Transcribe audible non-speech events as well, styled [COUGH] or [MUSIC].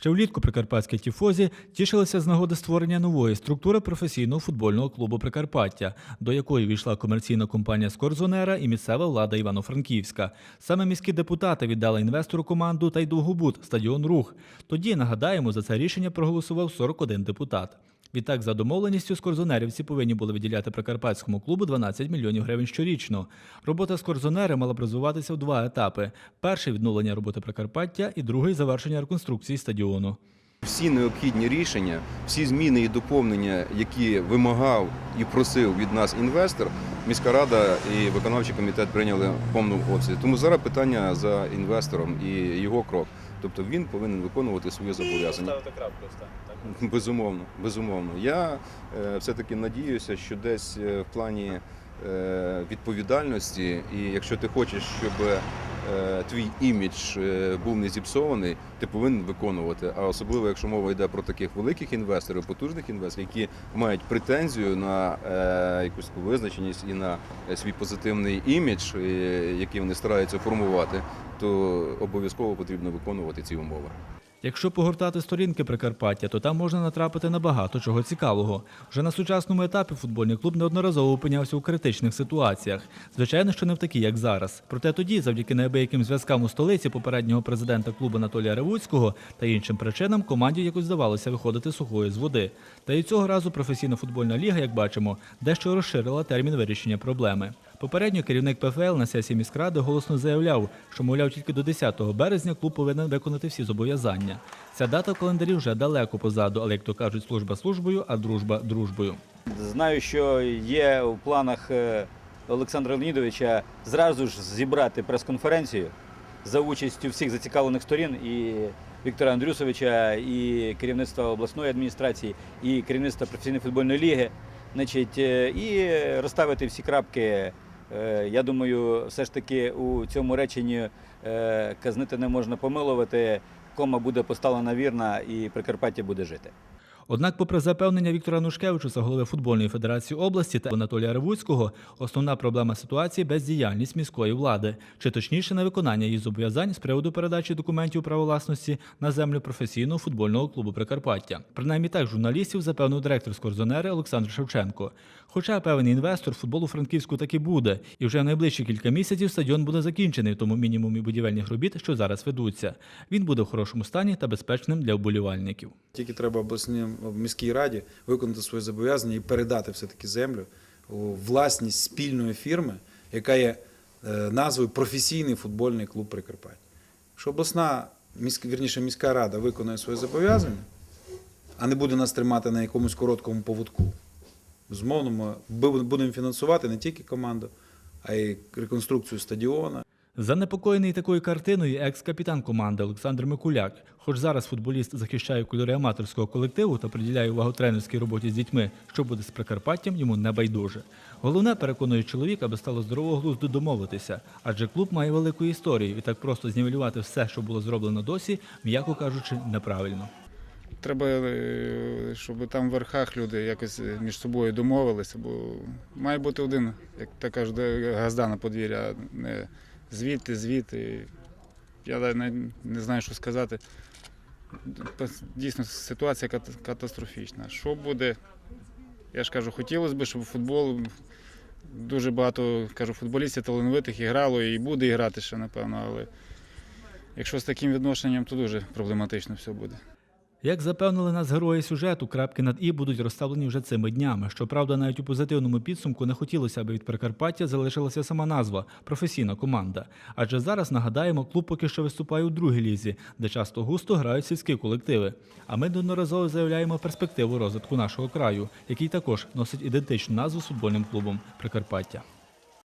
Ще влітку прикарпатські тіфозі тішилися з нагоди створення нової структури професійного футбольного клубу Прикарпаття, до якої війшла комерційна компанія Скорзонера і місцева влада Івано-Франківська. Саме міські депутати віддали інвестору команду та й довгобут стадіон Рух. Тоді нагадаємо, за це рішення проголосував 41 депутат. Відтак, за домовленістю, скорзонерівці повинні були виділяти прикарпатському клубу 12 мільйонів гривень щорічно. Робота скорзонери мала б розвиватися в два етапи: перший відновлення роботи Прикарпаття і другий завершення реконструкції стадіону. Всі необхідні рішення, всі зміни і доповнення, які вимагав і просив від нас інвестор, міська рада і виконавчий комітет прийняли в повному обсязі. Тому зараз питання за інвестором і його крок. Тобто він повинен виконувати свої зобов'язання. Ставити крапку так. [LAUGHS] Безумовно, безумовно. Я е, все-таки надіюся, що десь е, в плані е, відповідальності, і якщо ти хочеш, щоб твій імідж е, був не зіпсований, ти повинен виконувати. А особливо, якщо мова йде про таких великих інвесторів, потужних інвесторів, які мають претензію на е, якусь визначеність і на е, свій позитивний імідж, е, який вони стараються формувати, то обов'язково потрібно виконувати ці умови. Якщо погортати сторінки Прикарпаття, то там можна натрапити на багато чого цікавого. Вже на сучасному етапі футбольний клуб неодноразово опинявся у критичних ситуаціях. Звичайно, що не в такі, як зараз. Проте тоді, завдяки неабияким зв'язкам у столиці попереднього президента клубу Анатолія Ревуцького та іншим причинам, команді якось здавалося виходити сухою з води. Та й цього разу професійна футбольна ліга, як бачимо, дещо розширила термін вирішення проблеми. Попередньо керівник ПФЛ на сесії міськради голосно заявляв, що, мовляв, тільки до 10 березня клуб повинен виконати всі зобов'язання. Ця дата в календарі вже далеко позаду, але як то кажуть, служба службою, а дружба дружбою. Знаю, що є у планах е, Олександра Леонідовича зразу ж зібрати прес-конференцію за участю всіх зацікавлених сторін і Віктора Андрюсовича, і керівництва обласної адміністрації, і керівництва професійної футбольної ліги. Значить, е, і розставити всі крапки. Е, Я думаю, все ж таки у цьому реченні е, казнити не можна помилувати. Кома буде поставлена вірна, і Прикарпаття буде жити. Однак, попри запевнення Віктора Нушкевичуса, голови футбольної федерації області та Анатолія Ревуцького, основна проблема ситуації бездіяльність міської влади, чи точніше невиконання її зобов'язань з приводу передачі документів право власності на землю професійного футбольного клубу Прикарпаття. Принаймні так журналістів запевнив директор Скорзонери Олександр Шевченко. Хоча певний інвестор футболу Франківську таки буде, і вже в найближчі кілька місяців стадіон буде закінчений в тому мінімумі будівельних робіт, що зараз ведуться. Він буде в хорошому стані та безпечним для вболівальників. Тільки треба обласній міській раді виконати свої зобов'язання і передати все-таки землю у власність спільної фірми, яка є е, назвою професійний футбольний клуб Прикарпаття. Якщо обласна вірніше, міська рада виконує свої зобов'язання, а не буде нас тримати на якомусь короткому поводку, безумовно, ми будемо фінансувати не тільки команду, а й реконструкцію стадіона. Занепокоєний такою картиною екс-капітан команди Олександр Микуляк. Хоч зараз футболіст захищає кольори аматорського колективу та приділяє увагу тренерській роботі з дітьми, що буде з Прикарпаттям, йому не байдуже. Головне, переконує чоловік, аби стало здорового глузду домовитися, адже клуб має велику історію і так просто знівелювати все, що було зроблено досі, м'яко кажучи, неправильно. Треба, е, щоб там в верхах люди якось е, між собою домовилися, бо має бути один, як так кажуть, газда на подвір'я, не звідти, звідти. Я навіть не знаю, що сказати. Дійсно, ситуація катастрофічна. Що буде? Я ж кажу, хотілося б, щоб футбол дуже багато кажу, футболістів талановитих і грало, і буде грати ще, напевно, але якщо з таким відношенням, то дуже проблематично все буде. Як запевнили нас герої сюжету, крапки над і будуть розставлені вже цими днями. Щоправда, навіть у позитивному підсумку не хотілося, аби від Прикарпаття залишилася сама назва професійна команда. Адже зараз нагадаємо, клуб поки що виступає у другій лізі, де часто густо грають сільські колективи. А ми неодноразово заявляємо перспективу розвитку нашого краю, який також носить ідентичну назву з футбольним клубом Прикарпаття.